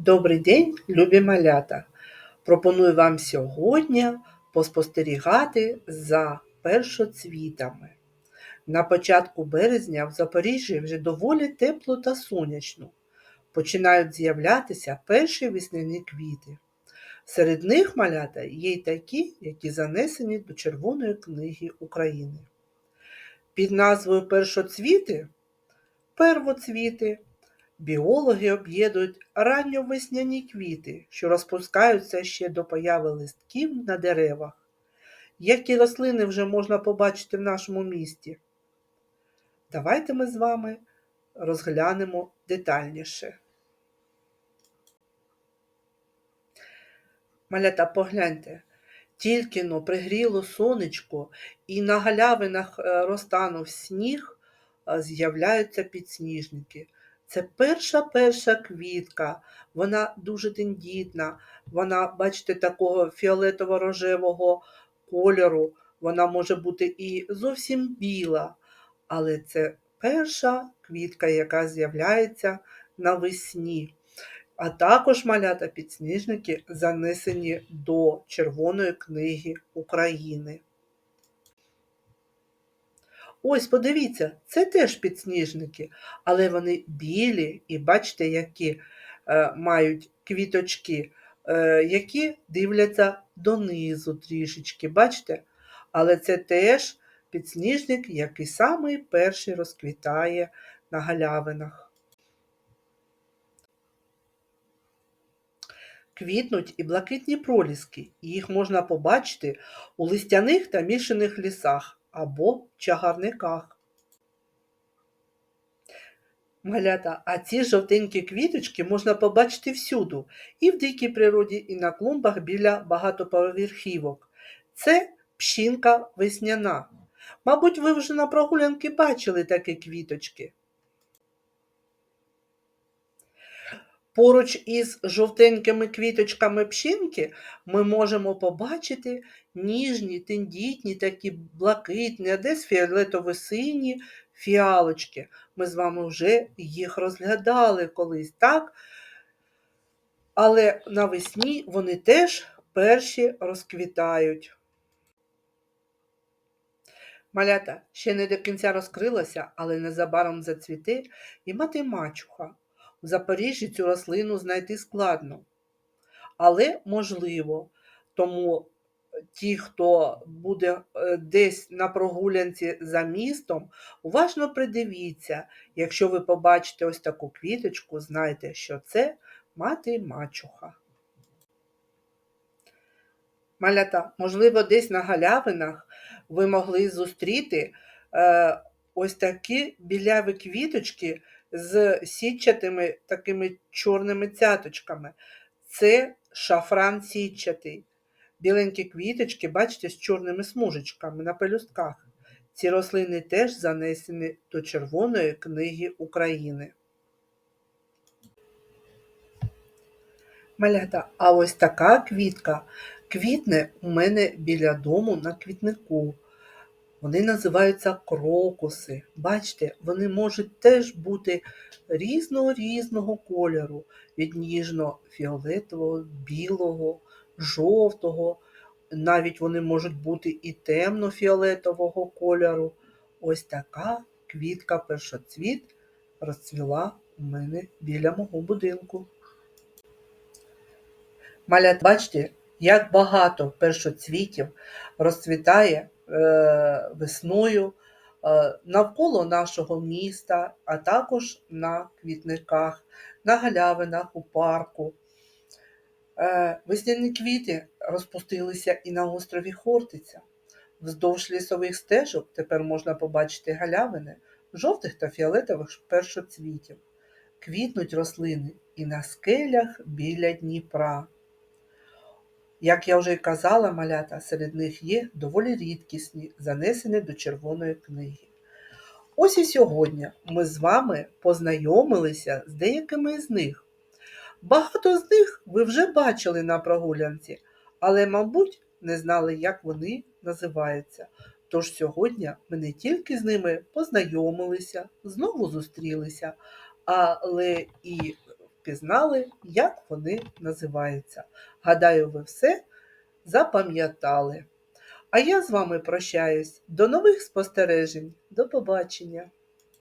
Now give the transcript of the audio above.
Добрий день, любі малята! Пропоную вам сьогодні поспостерігати за першоцвітами. На початку березня в Запоріжжі вже доволі тепло та сонячно. Починають з'являтися перші весняні квіти. Серед них малята є й такі, які занесені до Червоної книги України. Під назвою першоцвіти первоцвіти Біологи об'єднують ранньовесняні квіти, що розпускаються ще до появи листків на деревах. Які рослини вже можна побачити в нашому місті? Давайте ми з вами розглянемо детальніше. Малята, погляньте, тільки но пригріло сонечко і на галявинах е, розтанув сніг, е, з'являються підсніжники. Це перша перша квітка, вона дуже тендітна, вона, бачите, такого фіолетово-рожевого кольору, вона може бути і зовсім біла, але це перша квітка, яка з'являється навесні. А також малята підсніжники занесені до Червоної книги України. Ось, подивіться, це теж підсніжники, але вони білі і бачите, які е, мають квіточки, е, які дивляться донизу трішечки, бачите? Але це теж підсніжник, який самий перший розквітає на галявинах. Квітнуть і блакитні проліски, їх можна побачити у листяних та мішаних лісах або чагарниках. Малята, а ці жовтенькі квіточки можна побачити всюду, і в дикій природі, і на клумбах біля багатоповерхівок. Це пщінка весняна. Мабуть, ви вже на прогулянки бачили такі квіточки. Поруч із жовтенькими квіточками пшінки ми можемо побачити ніжні, тендітні, такі блакитні, а десь фіолетово-сині фіалочки. Ми з вами вже їх розглядали колись, так? Але навесні вони теж перші розквітають. Малята ще не до кінця розкрилася, але незабаром зацвіте і мати мачуха. В Запоріжжі цю рослину знайти складно, але можливо. Тому ті, хто буде е, десь на прогулянці за містом, уважно придивіться, якщо ви побачите ось таку квіточку, знайте, що це мати мачуха. Малята, можливо, десь на галявинах ви могли зустріти е, ось такі біляві квіточки з сітчатими такими чорними цяточками. Це шафран сітчатий. Біленькі квіточки, бачите, з чорними смужечками на пелюстках. Ці рослини теж занесені до Червоної книги України. Малята, а ось така квітка квітне у мене біля дому на квітнику. Вони називаються крокуси. Бачите, вони можуть теж бути різного різного кольору, від ніжно-фіолетового, білого, жовтого. Навіть вони можуть бути і темно-фіолетового кольору. Ось така квітка першоцвіт розцвіла у мене біля мого будинку. Малят, бачите, як багато першоцвітів розцвітає весною е, навколо нашого міста, а також на квітниках, на галявинах у парку. Е, весняні квіти розпустилися і на острові Хортиця. Вздовж лісових стежок тепер можна побачити галявини жовтих та фіолетових першоцвітів. Квітнуть рослини і на скелях біля Дніпра. Як я вже й казала, малята, серед них є доволі рідкісні, занесені до Червоної книги. Ось і сьогодні ми з вами познайомилися з деякими з них. Багато з них ви вже бачили на прогулянці, але, мабуть, не знали, як вони називаються. Тож сьогодні ми не тільки з ними познайомилися, знову зустрілися, але і пізнали, як вони називаються. Гадаю, ви все запам'ятали. А я з вами прощаюсь. До нових спостережень. До побачення!